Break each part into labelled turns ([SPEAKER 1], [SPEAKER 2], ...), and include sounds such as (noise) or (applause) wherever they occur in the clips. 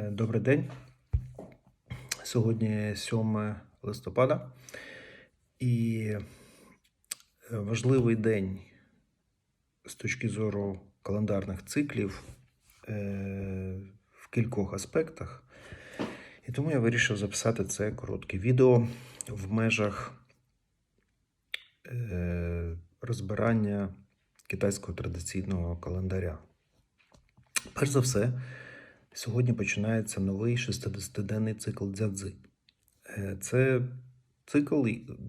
[SPEAKER 1] Е, Добрий день. Сьогодні 7 листопада і е, важливий день з точки зору календарних циклів е, в кількох аспектах. І тому я вирішив записати це коротке відео в межах розбирання китайського традиційного календаря. Перш за все, сьогодні починається новий 60-денний цикл дзядзи. Е, Це цикл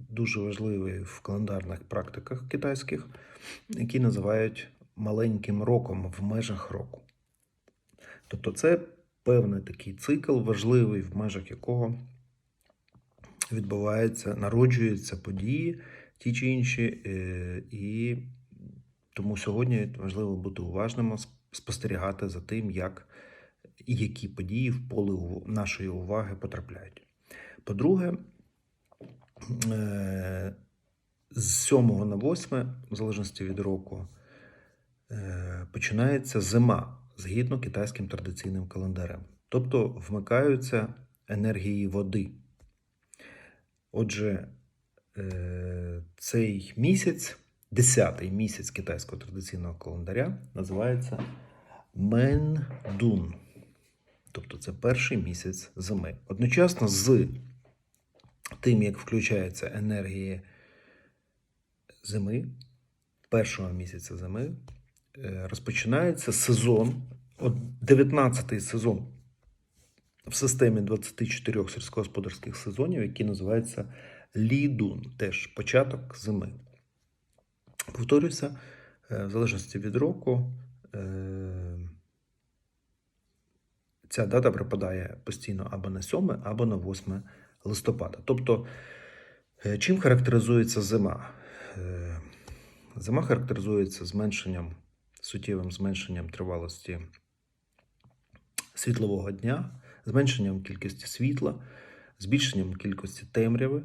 [SPEAKER 1] дуже важливий в календарних практиках китайських, які називають маленьким роком в межах року. Тобто, це певний такий цикл, важливий, в межах якого відбувається, народжуються події, ті чи інші, е, і тому сьогодні важливо бути уважним, спостерігати за тим, як які події в поле нашої уваги потрапляють. По-друге, е, з 7 на 8, в залежності від року, е, починається зима згідно китайським традиційним календарем. Тобто вмикаються енергії води. Отже, е, цей місяць, 10-й місяць китайського традиційного календаря, називається Мендун. Тобто це перший місяць зими. Одночасно з тим, як включаються енергії зими, першого місяця зими, е, розпочинається сезон, 19-й сезон в системі 24 сільськогосподарських сезонів, який називається Лідун, теж початок зими. Повторюся, е, в залежності від року, е, ця дата припадає постійно або на 7, або на 8 листопада. Тобто, е, чим характеризується зима? Е, Зима характеризується зменшенням, суттєвим зменшенням тривалості світлового дня, зменшенням кількості світла, збільшенням кількості темряви,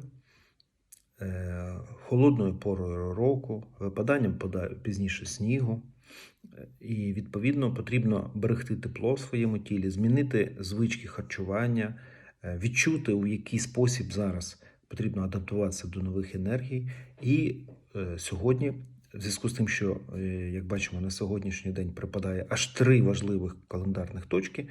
[SPEAKER 1] е, холодною порою року, випаданням пізніше снігу. І відповідно потрібно берегти тепло в своєму тілі, змінити звички харчування, е, відчути, у який спосіб зараз потрібно адаптуватися до нових енергій. І е, сьогодні, в зв'язку з тим, що, е, як бачимо, на сьогоднішній день припадає аж три важливих календарних точки.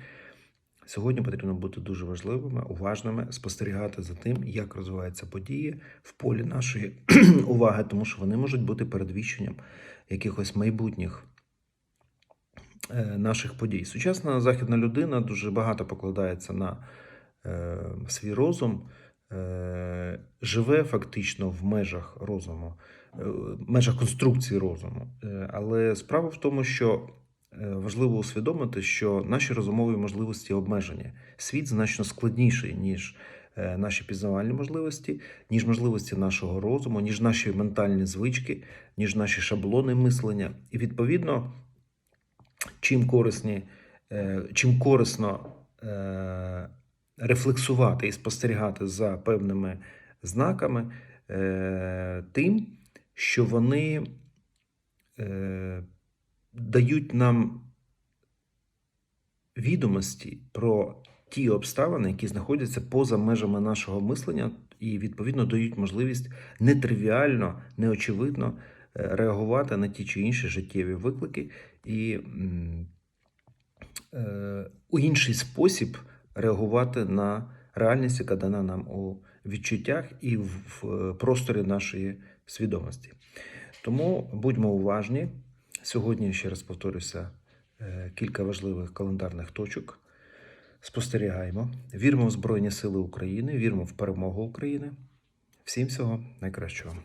[SPEAKER 1] Сьогодні потрібно бути дуже важливими, уважними, спостерігати за тим, як розвиваються події в полі нашої (clears throat) уваги, тому що вони можуть бути передвіщенням якихось майбутніх наших подій. Сучасна західна людина дуже багато покладається на е, свій розум, е, живе фактично в межах розуму, е, в межах конструкції розуму. Е, але справа в тому, що е, важливо усвідомити, що наші розумові можливості обмежені. Світ значно складніший, ніж е, наші пізнавальні можливості, ніж можливості нашого розуму, ніж наші ментальні звички, ніж наші шаблони мислення. І відповідно, чим корисні, е, чим корисно е, рефлексувати і спостерігати за певними знаками, е, тим, що вони дають нам відомості про ті обставини, які знаходяться поза межами нашого мислення, і відповідно дають можливість нетривіально, неочевидно реагувати на ті чи інші життєві виклики і е, у інший спосіб реагувати на реальність, яка дана нам у відчуттях і в, в просторі нашої свідомості. Тому будьмо уважні. Сьогодні, ще раз повторюся, е, кілька важливих календарних точок. Спостерігаємо, віримо в Збройні Сили України, віримо в перемогу України. Всім всього найкращого.